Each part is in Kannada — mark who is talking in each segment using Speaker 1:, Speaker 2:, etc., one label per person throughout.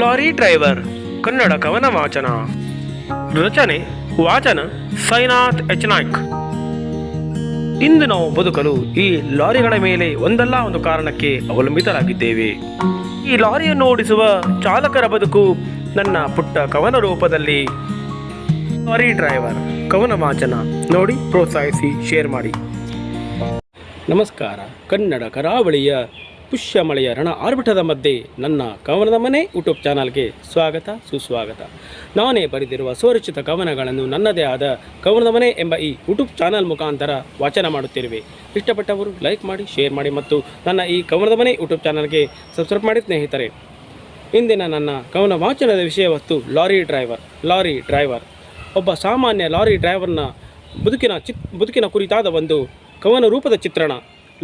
Speaker 1: ಲಾರಿ ಡ್ರೈವರ್ ಕನ್ನಡ ಕವನ ವಾಚನ ರಚನೆ ವಾಚನ ಸೈನಾಥ್ ಎಚ್ ನಾಯ್ಕ್ ಇಂದು ನಾವು ಬದುಕಲು ಈ ಲಾರಿಗಳ ಮೇಲೆ ಒಂದಲ್ಲ ಒಂದು ಕಾರಣಕ್ಕೆ ಅವಲಂಬಿತರಾಗಿದ್ದೇವೆ. ಈ ಲಾರಿಯನ್ನು ಓಡಿಸುವ ಚಾಲಕರ ಬದುಕು ನನ್ನ ಪುಟ್ಟ ಕವನ ರೂಪದಲ್ಲಿ. ಲಾರಿ ಡ್ರೈವರ್ ಕವನ ವಾಚನ ನೋಡಿ, ಪ್ರೋತ್ಸಾಹಿಸಿ ಶೇರ್ ಮಾಡಿ. ನಮಸ್ಕಾರ. ಕನ್ನಡ ಕರಾವಳಿಯ ಪುಷ್ಯ ಮಳೆಯ ರಣ ಆರ್ಭಟದ ಮಧ್ಯೆ ನನ್ನ ಕವನದ ಮನೆ ಯೂಟ್ಯೂಬ್ ಚಾನಲ್ಗೆ ಸ್ವಾಗತ, ಸುಸ್ವಾಗತ. ನಾನೇ ಬರೆದಿರುವ ಸ್ವರಚಿತ ಕವನಗಳನ್ನು ನನ್ನದೇ ಆದ ಕವನದ ಮನೆ ಎಂಬ ಈ ಯೂಟ್ಯೂಬ್ ಚಾನಲ್ ಮುಖಾಂತರ ವಾಚನ ಮಾಡುತ್ತಿರುವೆ. ಇಷ್ಟಪಟ್ಟವರು ಲೈಕ್ ಮಾಡಿ, ಶೇರ್ ಮಾಡಿ ಮತ್ತು ನನ್ನ ಈ ಕವನದ ಮನೆ ಯೂಟ್ಯೂಬ್ ಚಾನಲ್ಗೆ ಸಬ್ಸ್ಕ್ರೈಬ್ ಮಾಡಿ ಸ್ನೇಹಿತರೆ. ಇಂದಿನ ನನ್ನ ಕವನ ವಾಚನದ ವಿಷಯ ವಸ್ತು, ಲಾರಿ ಡ್ರೈವರ್ ಲಾರಿ ಡ್ರೈವರ್. ಒಬ್ಬ ಸಾಮಾನ್ಯ ಲಾರಿ ಡ್ರೈವರ್ನ ಬದುಕಿನ ಚಿತ್, ಬದುಕಿನ ಕುರಿತಾದ ಒಂದು ಕವನ ರೂಪದ ಚಿತ್ರಣ.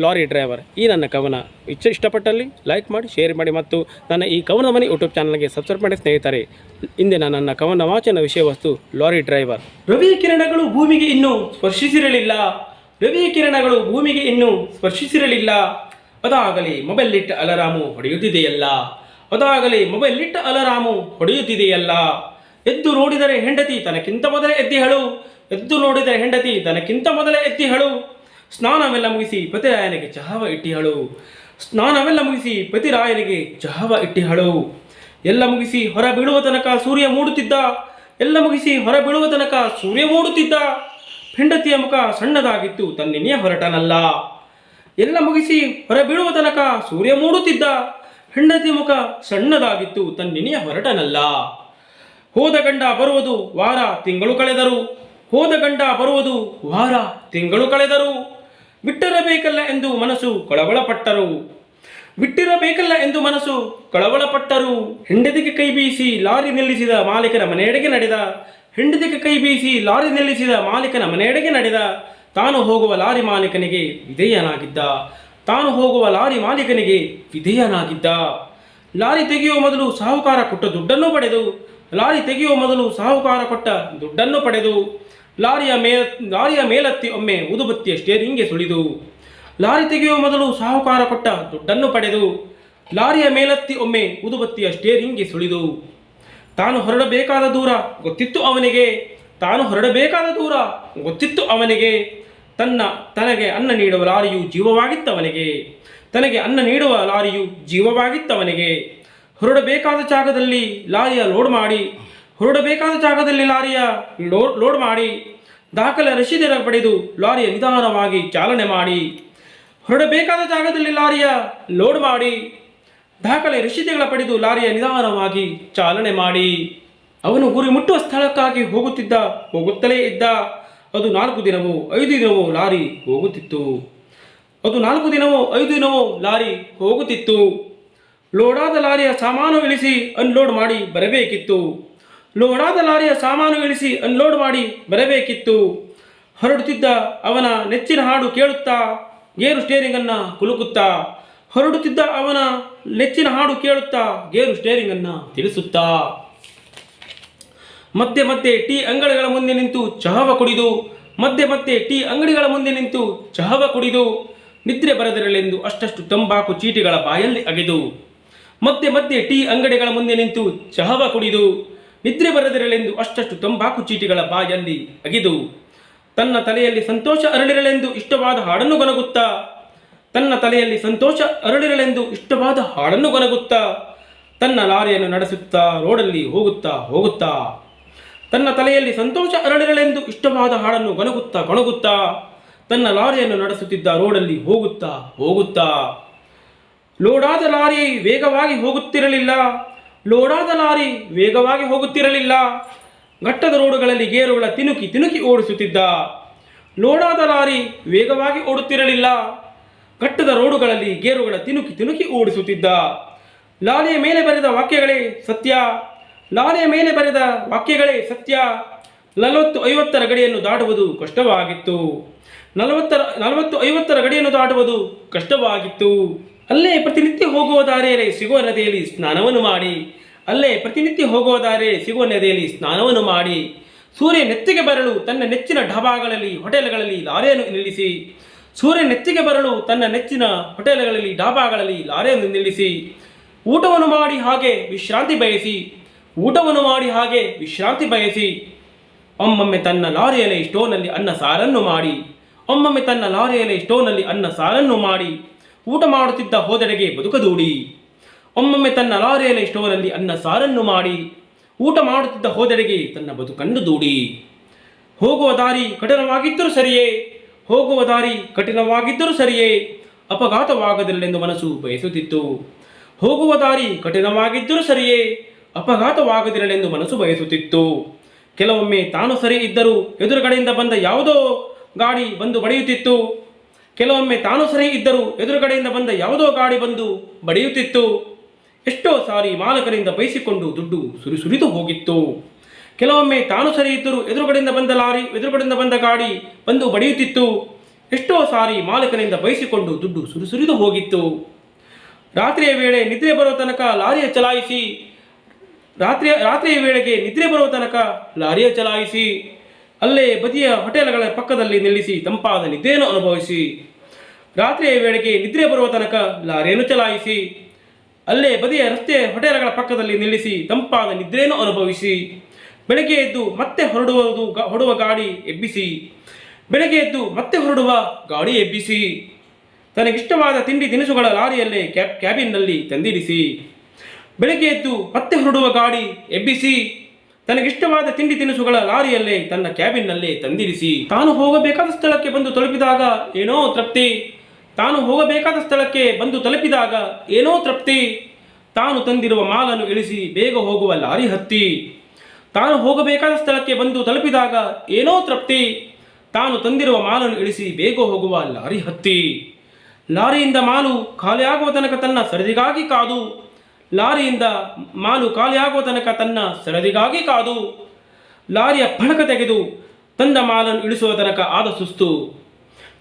Speaker 1: ಲಾರಿ ಡ್ರೈವರ್ ಈ ನನ್ನ ಕವನ. ಇಚ್ಛೆ ಇಷ್ಟಪಟ್ಟಲ್ಲಿ ಲೈಕ್ ಮಾಡಿ, ಶೇರ್ ಮಾಡಿ ಮತ್ತು ನನ್ನ ಈ ಕವನ ಮನೆ ಯೂಟ್ಯೂಬ್ ಚಾನಲ್ಗೆ ಸಬ್ಸ್ಕ್ರೈಬ್ ಮಾಡಿ ಸ್ನೇಹಿತರೆ. ಇಂದಿನ ನನ್ನ ಕವನ ವಾಚನ ವಿಷಯ ವಸ್ತು, ಲಾರಿ ಡ್ರೈವರ್. ರವಿಯ ಕಿರಣಗಳು ಭೂಮಿಗೆ ಇನ್ನೂ ಸ್ಪರ್ಶಿಸಿರಲಿಲ್ಲ. ರವಿಯ ಕಿರಣಗಳು ಭೂಮಿಗೆ ಇನ್ನೂ ಸ್ಪರ್ಶಿಸಿರಲಿಲ್ಲ. ಅದಾಗಲಿ ಮೊಬೈಲ್ ಇಟ್ಟ ಅಲರಾಮು ಹೊಡೆಯುತ್ತಿದೆಯಲ್ಲ. ಅದಾಗಲಿ ಮೊಬೈಲ್ ಇಟ್ಟ ಅಲರಾಮು ಹೊಡೆಯುತ್ತಿದೆಯಲ್ಲ. ಎದ್ದು ನೋಡಿದರೆ ಹೆಂಡತಿ ತನಕ್ಕಿಂತ ಮೊದಲೇ ಎದ್ದಿಹಳು ಎದ್ದು ನೋಡಿದರೆ ಹೆಂಡತಿ ತನಕ್ಕಿಂತ ಮೊದಲೇ ಎದ್ದಿಹಳು ಸ್ನಾನವೆಲ್ಲ ಮುಗಿಸಿ ಪತಿರಾಯನಿಗೆ ಚಹವ ಇಟ್ಟಿಹಳು. ಸ್ನಾನವೆಲ್ಲ ಮುಗಿಸಿ ಪತಿರಾಯನಿಗೆ ಚಹವ ಇಟ್ಟಿಹಳು. ಎಲ್ಲ ಮುಗಿಸಿ ಹೊರ ಬೀಳುವ ತನಕ ಸೂರ್ಯ ಮೂಡುತ್ತಿದ್ದ. ಎಲ್ಲ ಮುಗಿಸಿ ಹೊರ ಬೀಳುವ ತನಕ ಸೂರ್ಯ ಮೂಡುತ್ತಿದ್ದ. ಹೆಂಡತಿಯ ಮುಖ ಸಣ್ಣದಾಗಿತ್ತು ತನ್ನಿನೇ ಹೊರಟನಲ್ಲ. ಎಲ್ಲ ಮುಗಿಸಿ ಹೊರ ಬೀಳುವ ತನಕ ಸೂರ್ಯ ಮೂಡುತ್ತಿದ್ದ. ಹೆಂಡತಿ ಮುಖ ಸಣ್ಣದಾಗಿತ್ತು ತನ್ನಿನೇ ಹೊರಟನಲ್ಲ. ಹೋದ ಗಂಡ ಬರುವುದು ವಾರ ತಿಂಗಳು ಕಳೆದರು. ಹೋದ ಗಂಡ ಬರುವುದು ವಾರ ತಿಂಗಳು ಕಳೆದರು. ಬಿಟ್ಟಿರಬೇಕಲ್ಲ ಎಂದು ಮನಸ್ಸು ಕಳವಳಪಟ್ಟರು. ಬಿಟ್ಟಿರಬೇಕಲ್ಲ ಎಂದು ಮನಸ್ಸು ಕಳವಳಪಟ್ಟರು. ಹೆಂಡದಿಗೆ ಕೈ ಬೀಸಿ ಲಾರಿ ನಿಲ್ಲಿಸಿದ ಮಾಲೀಕನ ಮನೆಯಡೆಗೆ ನಡೆದ. ಹೆಂಡದಿಗೆ ಕೈ ಬೀಸಿ ಲಾರಿ ನಿಲ್ಲಿಸಿದ ಮಾಲೀಕನ ಮನೆಯಡೆಗೆ ನಡೆದ. ತಾನು ಹೋಗುವ ಲಾರಿ ಮಾಲೀಕನಿಗೆ ವಿಧೇಯನಾಗಿದ್ದ. ತಾನು ಹೋಗುವ ಲಾರಿ ಮಾಲೀಕನಿಗೆ ವಿಧೇಯನಾಗಿದ್ದ. ಲಾರಿ ತೆಗೆಯುವ ಮೊದಲು ಸಾಹುಕಾರ ಕೊಟ್ಟ ದುಡ್ಡನ್ನು ಪಡೆದು. ಲಾರಿ ತೆಗೆಯುವ ಮೊದಲು ಸಾಹುಕಾರ ಕೊಟ್ಟ ದುಡ್ಡನ್ನು ಪಡೆದು. ಲಾರಿಯ ಮೇ, ಲಾರಿಯ ಮೇಲತ್ತಿ ಒಮ್ಮೆ ಉದುಬತ್ತಿಯ ಸ್ಟೇರಿಂಗ್ಗೆ ಸುಳಿದು, ಲಾರಿ ತೆಗೆಯುವ ಮೊದಲು ಸಾಹುಕಾರ ಕೊಟ್ಟ ದುಡ್ಡನ್ನು ಪಡೆದು, ಲಾರಿಯ ಮೇಲತ್ತಿ ಒಮ್ಮೆ ಉದುಬತ್ತಿಯ ಸ್ಟೇರಿಂಗ್ಗೆ ಸುಳಿದು, ತಾನು ಹೊರಡಬೇಕಾದ ದೂರ ಗೊತ್ತಿತ್ತು ಅವನಿಗೆ, ತಾನು ಹೊರಡಬೇಕಾದ ದೂರ ಗೊತ್ತಿತ್ತು ಅವನಿಗೆ, ತನ್ನ, ತನಗೆ ಅನ್ನ ನೀಡುವ ಲಾರಿಯು ಜೀವವಾಗಿತ್ತವನಿಗೆ, ತನಗೆ ಅನ್ನ ನೀಡುವ ಲಾರಿಯು ಜೀವವಾಗಿತ್ತವನಿಗೆ, ಹೊರಡಬೇಕಾದ ಜಾಗದಲ್ಲಿ ಲಾರಿಯ ಲೋಡ್ ಮಾಡಿ ಹೊರಡಬೇಕಾದ ಜಾಗದಲ್ಲಿ ಲಾರಿಯ ಲೋಡ್ ಲೋಡ್ ಮಾಡಿ, ದಾಖಲೆ ರಶೀದಿನ ಪಡೆದು ಲಾರಿಯ ನಿಧಾನವಾಗಿ ಚಾಲನೆ ಮಾಡಿ. ಹೊರಡಬೇಕಾದ ಜಾಗದಲ್ಲಿ ಲಾರಿಯ ಲೋಡ್ ಮಾಡಿ, ದಾಖಲೆ ರಶೀದಿಗಳ ಪಡೆದು ಲಾರಿಯ ನಿಧಾನವಾಗಿ ಚಾಲನೆ ಮಾಡಿ. ಅವನು ಗುರಿ ಮುಟ್ಟುವ ಸ್ಥಳಕ್ಕಾಗಿ ಹೋಗುತ್ತಿದ್ದ, ಹೋಗುತ್ತಲೇ ಇದ್ದ. ಅದು ನಾಲ್ಕು ದಿನವೋ, ಐದು ದಿನವೋ ಲಾರಿ ಹೋಗುತ್ತಿತ್ತು. ಅದು ನಾಲ್ಕು ದಿನವೋ, ಐದು ದಿನವೋ ಲಾರಿ ಹೋಗುತ್ತಿತ್ತು. ಲೋಡಾದ ಲಾರಿಯ ಸಾಮಾನು ಇಳಿಸಿ ಅನ್ಲೋಡ್ ಮಾಡಿ ಬರಬೇಕಿತ್ತು. ಲೋಡಾದ ಲಾರಿಯ ಸಾಮಾನು ಇಳಿಸಿ ಅನ್ಲೋಡ್ ಮಾಡಿ ಬರಬೇಕಿತ್ತು. ಹೊರಡುತ್ತಿದ್ದ ಅವನ ನೆಚ್ಚಿನ ಹಾಡು ಕೇಳುತ್ತಾ, ಗೇರು ಸ್ಟೇರಿಂಗನ್ನು ಕುಲುಕುತ್ತಾ. ಹೊರಡುತ್ತಿದ್ದ ಅವನ ನೆಚ್ಚಿನ ಹಾಡು ಕೇಳುತ್ತಾ, ಗೇರು ಸ್ಟೇರಿಂಗನ್ನು ತಿಳಿಸುತ್ತಾ. ಮತ್ತೆ ಮತ್ತೆ ಟೀ ಅಂಗಡಿಗಳ ಮುಂದೆ ನಿಂತು ಚಹವ ಕುಡಿದು, ಮತ್ತೆ ಮತ್ತೆ ಟೀ ಅಂಗಡಿಗಳ ಮುಂದೆ ನಿಂತು ಚಹವ ಕುಡಿದು, ನಿದ್ರೆ ಬರದಿರಲೆಂದು ಅಷ್ಟಷ್ಟು ತಂಬಾಕು ಚೀಟಿಗಳ ಬಾಯಲ್ಲಿ ಅಗೆದು, ಮತ್ತೆ ಮತ್ತೆ ಟೀ ಅಂಗಡಿಗಳ ಮುಂದೆ ನಿಂತು ಚಹವ ಕುಡಿದು ನಿದ್ರೆ ಬರದಿರಲೆಂದು ಅಷ್ಟಷ್ಟು ತಂಬಾಕು ಚೀಟಿಗಳ ಬಾಯಲ್ಲಿ ಅಗಿದು, ತನ್ನ ತಲೆಯಲ್ಲಿ ಸಂತೋಷ ಅರಳಿರಲೆಂದು ಇಷ್ಟವಾದ ಹಾಡನ್ನು ಗೊನಗುತ್ತಾ, ತನ್ನ ತಲೆಯಲ್ಲಿ ಸಂತೋಷ ಅರಳಿರಲೆಂದು ಇಷ್ಟವಾದ ಹಾಡನ್ನು ಗೊನಗುತ್ತಾ, ತನ್ನ ಲಾರಿಯನ್ನು ನಡೆಸುತ್ತಾ, ರೋಡಲ್ಲಿ ಹೋಗುತ್ತಾ ಹೋಗುತ್ತಾ, ತನ್ನ ತಲೆಯಲ್ಲಿ ಸಂತೋಷ ಅರಳಿರಲೆಂದು ಇಷ್ಟವಾದ ಹಾಡನ್ನು ಗೊನಗುತ್ತಾ, ಗೊಣಗುತ್ತಾ, ತನ್ನ ಲಾರಿಯನ್ನು ನಡೆಸುತ್ತಿದ್ದ ರೋಡಲ್ಲಿ ಹೋಗುತ್ತಾ ಹೋಗುತ್ತಾ, ಲೋಡಾದ ಲಾರಿ ವೇಗವಾಗಿ ಹೋಗುತ್ತಿರಲಿಲ್ಲ. ಲೋಡಾದ ಲಾರಿ ವೇಗವಾಗಿ ಹೋಗುತ್ತಿರಲಿಲ್ಲ. ಘಟ್ಟದ ರೋಡುಗಳಲ್ಲಿ ಗೇರುಗಳ ತಿನುಕಿ ತಿನುಕಿ ಓಡಿಸುತ್ತಿದ್ದ. ಲೋಡಾದ ಲಾರಿ ವೇಗವಾಗಿ ಓಡುತ್ತಿರಲಿಲ್ಲ. ಘಟ್ಟದ ರೋಡುಗಳಲ್ಲಿ ಗೇರುಗಳ ತಿನುಕಿ ತಿನುಕಿ ಓಡಿಸುತ್ತಿದ್ದ. ಲಾರಿಯ ಮೇಲೆ ಬರೆದ ವಾಕ್ಯಗಳೇ ಸತ್ಯ. ಲಾರಿಯ ಮೇಲೆ ಬರೆದ ವಾಕ್ಯಗಳೇ ಸತ್ಯ. ನಲವತ್ತು ಐವತ್ತರ ಗಡಿಯನ್ನು ದಾಟುವುದು ಕಷ್ಟವಾಗಿತ್ತು. ನಲವತ್ತರ, ನಲವತ್ತು ಐವತ್ತರ ಗಡಿಯನ್ನು ದಾಟುವುದು ಕಷ್ಟವಾಗಿತ್ತು. ಅಲ್ಲೇ ಪ್ರತಿನಿತ್ಯ ಹೋಗುವ ದಾರಿಯಲ್ಲಿ ಸಿಗುವ ನದಿಯಲ್ಲಿ ಸ್ನಾನವನ್ನು ಮಾಡಿ, ಅಲ್ಲೇ ಪ್ರತಿನಿತ್ಯ ಹೋಗುವ ದಾರಿಯಲ್ಲಿ ಸಿಗುವ ನದಿಯಲ್ಲಿ ಸ್ನಾನವನ್ನು ಮಾಡಿ, ಸೂರ್ಯ ನೆತ್ತಿಗೆ ಬರಲು ತನ್ನ ನೆಚ್ಚಿನ ಡಾಬಾಗಳಲ್ಲಿ, ಹೋಟೆಲ್ಗಳಲ್ಲಿ ಲಾರಿಯನ್ನು ನಿಲ್ಲಿಸಿ, ಸೂರ್ಯ ನೆತ್ತಿಗೆ ಬರಲು ತನ್ನ ನೆಚ್ಚಿನ ಹೋಟೆಲ್ಗಳಲ್ಲಿ, ಡಾಬಾಗಳಲ್ಲಿ ಲಾರಿಯನ್ನು ನಿಲ್ಲಿಸಿ, ಊಟವನ್ನು ಮಾಡಿ ಹಾಗೆ ವಿಶ್ರಾಂತಿ ಬಯಸಿ, ಊಟವನ್ನು ಮಾಡಿ ಹಾಗೆ ವಿಶ್ರಾಂತಿ ಬಯಸಿ, ಒಮ್ಮೊಮ್ಮೆ ತನ್ನ ಲಾರಿಯಲ್ಲಿ ಸ್ಟೋನಲ್ಲಿ ಅನ್ನ ಸಾರನ್ನು ಮಾಡಿ, ಒಮ್ಮೊಮ್ಮೆ ತನ್ನ ಲಾರಿಯಲ್ಲಿ ಸ್ಟೋನಲ್ಲಿ ಅನ್ನ ಸಾರನ್ನು ಮಾಡಿ ಊಟ ಮಾಡುತ್ತಿದ್ದ ಹೋದೆಡೆಗೆ ಬದುಕದೂಡಿ. ಒಮ್ಮೊಮ್ಮೆ ತನ್ನ ಲಾರಿಯಲ್ಲಿ ಸ್ಟೋರಲ್ಲಿ ಅನ್ನ ಸಾರನ್ನು ಮಾಡಿ, ಊಟ ಮಾಡುತ್ತಿದ್ದ ಹೋದೆಡೆಗೆ ತನ್ನ ಬದುಕನ್ನು ದೂಡಿ. ಹೋಗುವ ದಾರಿ ಕಠಿಣವಾಗಿದ್ದರೂ ಸರಿಯೇ, ಹೋಗುವ ದಾರಿ ಕಠಿಣವಾಗಿದ್ದರೂ ಸರಿಯೇ, ಅಪಘಾತವಾಗದಿರಲೆಂದು ಮನಸ್ಸು ಬಯಸುತ್ತಿತ್ತು. ಹೋಗುವ ದಾರಿ ಕಠಿಣವಾಗಿದ್ದರೂ ಸರಿಯೇ, ಅಪಘಾತವಾಗದಿರಲೆಂದು ಮನಸ್ಸು ಬಯಸುತ್ತಿತ್ತು. ಕೆಲವೊಮ್ಮೆ ತಾನು ಸರಿ ಇದ್ದರೂ ಎದುರುಗಡೆಯಿಂದ ಬಂದ ಯಾವುದೋ ಗಾಡಿ ಬಂದು ಬಡಿಯುತ್ತಿತ್ತು. ಕೆಲವೊಮ್ಮೆ ತಾನು ಸರಿ ಇದ್ದರೂ ಎದುರುಗಡೆಯಿಂದ ಬಂದ ಯಾವುದೋ ಗಾಡಿ ಬಂದು ಬಡಿಯುತ್ತಿತ್ತು. ಎಷ್ಟೋ ಸಾರಿ ಮಾಲಕರಿಂದ ಬಯಸಿಕೊಂಡು ದುಡ್ಡು ಸುರಿ ಸುರಿದು ಹೋಗಿತ್ತು. ಕೆಲವೊಮ್ಮೆ ತಾನು ಸರಿ ಇದ್ದರೂ ಎದುರುಗಡೆಯಿಂದ ಬಂದ ಲಾರಿ, ಎದುರುಗಡೆಯಿಂದ ಬಂದ ಗಾಡಿ ಬಂದು ಬಡಿಯುತ್ತಿತ್ತು. ಎಷ್ಟೋ ಸಾರಿ ಮಾಲಕರಿಂದ ಬಯಸಿಕೊಂಡು ದುಡ್ಡು ಸುರಿ ಸುರಿದು ಹೋಗಿತ್ತು. ರಾತ್ರಿಯ ವೇಳೆ ನಿದ್ರೆ ಬರೋ ತನಕ ಲಾರಿಯ ಚಲಾಯಿಸಿ, ರಾತ್ರಿಯ ರಾತ್ರಿಯ ವೇಳೆಗೆ ನಿದ್ರೆ ಬರುವ ತನಕ ಲಾರಿಯ ಚಲಾಯಿಸಿ ಅಲ್ಲೇ ಬದಿಯ ಹೋಟೆಲ್ಗಳ ಪಕ್ಕದಲ್ಲಿ ನಿಲ್ಲಿಸಿ ತಂಪಾದ ನಿದ್ದೆಯನ್ನು ಅನುಭವಿಸಿ. ರಾತ್ರಿಯ ವೇಳೆಗೆ ನಿದ್ರೆ ಬರುವ ತನಕ ಲಾರಿಯನ್ನು ಚಲಾಯಿಸಿ, ಅಲ್ಲೇ ಬದಿಯ ರಸ್ತೆ ಹೋಟೆಲ್ಗಳ ಪಕ್ಕದಲ್ಲಿ ನಿಲ್ಲಿಸಿ ತಂಪಾದ ನಿದ್ರೆಯನ್ನು ಅನುಭವಿಸಿ. ಬೆಳಗ್ಗೆ ಎದ್ದು ಮತ್ತೆ ಹೊರಡುವುದು ಹೊಡುವ ಗಾಡಿ ಎಬ್ಬಿಸಿ. ಬೆಳಗ್ಗೆ ಎದ್ದು ಮತ್ತೆ ಹೊರಡುವ ಗಾಡಿ ಎಬ್ಬಿಸಿ. ತನಗಿಷ್ಟವಾದ ತಿಂಡಿ ತಿನಿಸುಗಳ ಲಾರಿಯಲ್ಲೇ ಕ್ಯಾಬ್, ಕ್ಯಾಬಿನ್ನಲ್ಲಿ ತಂದಿರಿಸಿ. ಬೆಳಗ್ಗೆ ಎದ್ದು ಮತ್ತೆ ಹೊರಡುವ ಗಾಡಿ ಎಬ್ಬಿಸಿ. ತನಗಿಷ್ಟವಾದ ತಿಂಡಿ ತಿನಿಸುಗಳ ಲಾರಿಯಲ್ಲೇ ತನ್ನ ಕ್ಯಾಬಿನ್ನಲ್ಲೇ ತಂದಿರಿಸಿ, ತಾನು ಹೋಗಬೇಕಾದ ಸ್ಥಳಕ್ಕೆ ಬಂದು ತಲುಪಿದಾಗ ಏನೋ ತೃಪ್ತಿ. ತಾನು ಹೋಗಬೇಕಾದ ಸ್ಥಳಕ್ಕೆ ಬಂದು ತಲುಪಿದಾಗ ಏನೋ ತೃಪ್ತಿ. ತಾನು ತಂದಿರುವ ಮಾಲನ್ನು ಇಳಿಸಿ ಬೇಗ ಹೋಗುವ ಲಾರಿ ಹತ್ತಿ. ತಾನು ಹೋಗಬೇಕಾದ ಸ್ಥಳಕ್ಕೆ ಬಂದು ತಲುಪಿದಾಗ ಏನೋ ತೃಪ್ತಿ. ತಾನು ತಂದಿರುವ ಮಾಲನ್ನು ಇಳಿಸಿ ಬೇಗ ಹೋಗುವ ಲಾರಿ ಹತ್ತಿ. ಲಾರಿಯಿಂದ ಮಾಲು ಖಾಲಿಯಾಗುವ ತನಕ ತನ್ನ ಸರದಿಗಾಗಿ ಕಾದು ಲಾರಿಯಿಂದ ಮಾಲು ಖಾಲಿಯಾಗುವ ತನಕ ತನ್ನ ಸರದಿಗಾಗಿ ಕಾದು ಲಾರಿಯ ಫಣಕ ತೆಗೆದು ತಂದ ಮಾಲನ್ನು ಇಳಿಸುವ ತನಕ ಆದ ಸುಸ್ತು.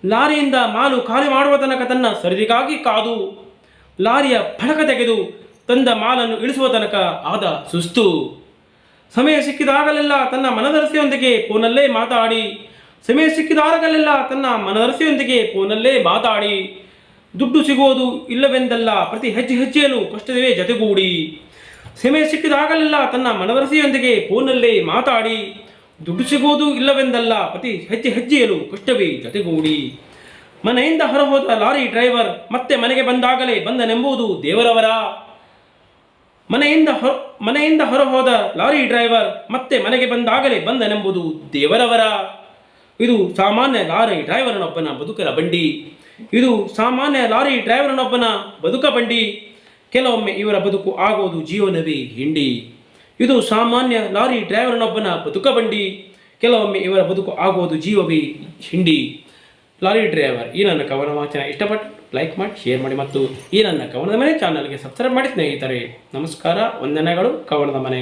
Speaker 1: ಲಾರಿಯಿಂದ ಮಾಲು ಖಾಲಿ ಮಾಡುವ ತನಕ ತನ್ನ ಸರದಿಗಾಗಿ ಕಾದು ಲಾರಿಯ ಫಣಕ ತೆಗೆದು ತಂದ ಮಾಲನ್ನು ಇಳಿಸುವ ತನಕ ಆದ ಸುಸ್ತು. ಸಮಯ ಸಿಕ್ಕಿದಾಗಲೆಲ್ಲ ತನ್ನ ಮನದರಸೆಯೊಂದಿಗೆ ಫೋನಲ್ಲೇ ಮಾತಾಡಿ. ಸಮಯ ಸಿಕ್ಕಿದಾಗಲೆಲ್ಲ ತನ್ನ ಮನದರಸೆಯೊಂದಿಗೆ ಫೋನಲ್ಲೇ ಮಾತಾಡಿ. ದುಡ್ಡು ಸಿಗುವುದು ಇಲ್ಲವೆಂದಲ್ಲ, ಪ್ರತಿ ಹೆಜ್ಜೆ ಹೆಜ್ಜೆಯಲ್ಲೂ ಕಷ್ಟವೇ ಜತೆಗೂಡಿ. ಸಮಯ ಸಿಕ್ಕಿದಾಗಲೆಲ್ಲ ತನ್ನ ಮನವರಸೆಯೊಂದಿಗೆ ಫೋನಲ್ಲೇ ಮಾತಾಡಿ, ದುಡ್ಡು ಸಿಗುವುದು ಇಲ್ಲವೆಂದಲ್ಲ, ಪ್ರತಿ ಹೆಜ್ಜೆ ಹೆಜ್ಜೆಯಲ್ಲೂ ಕಷ್ಟವೇ ಜತೆಗೂಡಿ. ಮನೆಯಿಂದ ಹೊರಹೋದ ಲಾರಿ ಡ್ರೈವರ್ ಮತ್ತೆ ಮನೆಗೆ ಬಂದಾಗಲೇ ಬಂದನೆಂಬುದು ದೇವರವರ. ಮನೆಯಿಂದ ಹೊರ, ಮನೆಯಿಂದ ಹೊರಹೋದ ಲಾರಿ ಡ್ರೈವರ್ ಮತ್ತೆ ಮನೆಗೆ ಬಂದಾಗಲೇ ಬಂದನೆಂಬುದು ದೇವರವರ. ಇದು ಸಾಮಾನ್ಯ ಲಾರಿ ಡ್ರೈವರ್ನೊಬ್ಬನ ಬದುಕಲ ಬಂಡಿ. ಇದು ಸಾಮಾನ್ಯ ಲಾರಿ ಡ್ರೈವರನೊಬ್ಬನ ಬದುಕ ಬಂಡಿ. ಕೆಲವೊಮ್ಮೆ ಇವರ ಬದುಕು ಆಗೋದು ಜೀವನವೇ ಹಿಂಡಿ. ಇದು ಸಾಮಾನ್ಯ ಲಾರಿ ಡ್ರೈವರನೊಬ್ಬನ ಬದುಕ ಬಂಡಿ. ಕೆಲವೊಮ್ಮೆ ಇವರ ಬದುಕು ಆಗೋದು ಜೀವವೇ ಹಿಂಡಿ. ಲಾರಿ ಡ್ರೈವರ್, ಈ ನನ್ನ ಕವನ ವಾಚನ ಇಷ್ಟಪಟ್ಟು ಲೈಕ್ ಮಾಡಿ, ಶೇರ್ ಮಾಡಿ ಮತ್ತು ಈ ನನ್ನ ಕವನದ ಮನೆ ಚಾನಲ್ಗೆ ಸಬ್ಸ್ಕ್ರೈಬ್ ಮಾಡಿ ಸ್ನೇಹಿತರೆ. ನಮಸ್ಕಾರ, ವಂದನೆಗಳು, ಕವನದ ಮನೆ.